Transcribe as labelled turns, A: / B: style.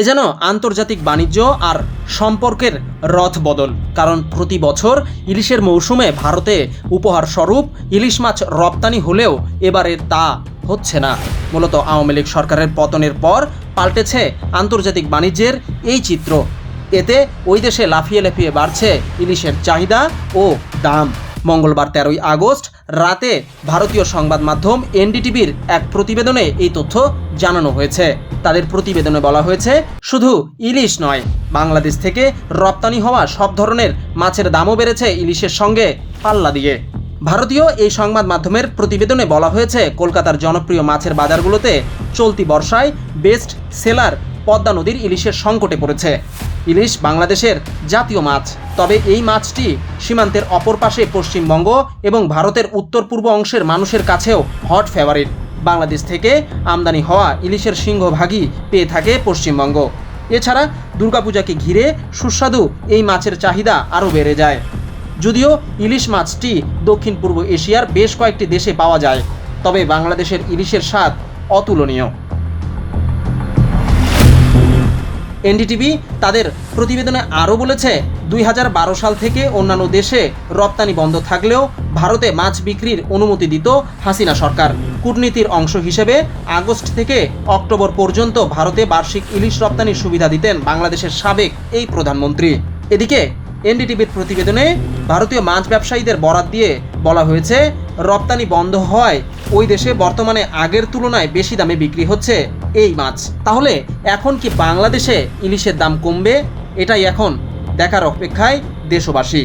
A: এ যেন আন্তর্জাতিক বাণিজ্য আর সম্পর্কের রথ বদল। কারণ প্রতি বছর ইলিশের মৌসুমে ভারতে উপহার স্বরূপ ইলিশ মাছ রপ্তানি হলেও এবারে তা হচ্ছে না। মূলত আওয়ামী লীগ সরকারের পতনের পর পাল্টেছে আন্তর্জাতিক বাণিজ্যের এই চিত্র। এতে ওই দেশে লাফিয়ে লাফিয়ে বাড়ছে ইলিশের চাহিদা ও দাম। মঙ্গলবার তেরোই আগস্ট রাতে ভারতীয় সংবাদ মাধ্যম এনডিটিভির এক প্রতিবেদনে এই তথ্য জানানো হয়েছে। তাদের প্রতিবেদনে বলা হয়েছে, শুধু ইলিশ নয়, বাংলাদেশ থেকে রপ্তানি হওয়া সব ধরনের মাছের দামও বেড়েছে ইলিশের সঙ্গে পাল্লা দিয়ে। ভারতীয় এই সংবাদ মাধ্যমের প্রতিবেদনে বলা হয়েছে, কলকাতার জনপ্রিয় মাছের বাজারগুলোতে চলতি বর্ষায় বেস্ট সেলার পদ্মা নদীর ইলিশের সংকটে পড়েছে। ইলিশ বাংলাদেশের জাতীয় মাছ, তবে এই মাছটি সীমান্তের অপর পাশে পশ্চিমবঙ্গ এবং ভারতের উত্তর পূর্ব অংশের মানুষের কাছেও হট ফেভারিট বাংলাদেশ থেকে আমদানি হওয়া ইলিশের সিংহভাগই পেয়ে থাকে পশ্চিমবঙ্গ। এছাড়া দুর্গাপূজাকে ঘিরে সুস্বাদু এই মাছের চাহিদা আরও বেড়ে যায়। যদিও ইলিশ মাছটি দক্ষিণ পূর্ব এশিয়ার বেশ কয়েকটি দেশে পাওয়া যায়, তবে বাংলাদেশের ইলিশের স্বাদ অতুলনীয়। এনডিটিভি তাদের প্রতিবেদনে আরও বলেছে দুই হাজার বারো সাল থেকে অন্যান্য দেশে রপ্তানি বন্ধ থাকলেও ভারতে মাছ বিক্রির অনুমতি দিত হাসিনা সরকার। কূটনীতির অংশ হিসেবে আগস্ট থেকে অক্টোবর পর্যন্ত ভারতে বার্ষিক ইলিশ রপ্তানির সুবিধা দিতেন বাংলাদেশের সাবেক এই প্রধানমন্ত্রী। এদিকে এনডিটিভির প্রতিবেদনে ভারতীয় মাছ ব্যবসায়ীদের বরাত দিয়ে বলা হয়েছে, রপ্তানি বন্ধ হয় ওই দেশে বর্তমানে আগের তুলনায় বেশি দামে বিক্রি হচ্ছে এই মাছ। তাহলে এখন কি বাংলাদেশে ইলিশের দাম কমবে? এটাই এখন দেখার অপেক্ষায় দেশবাসী।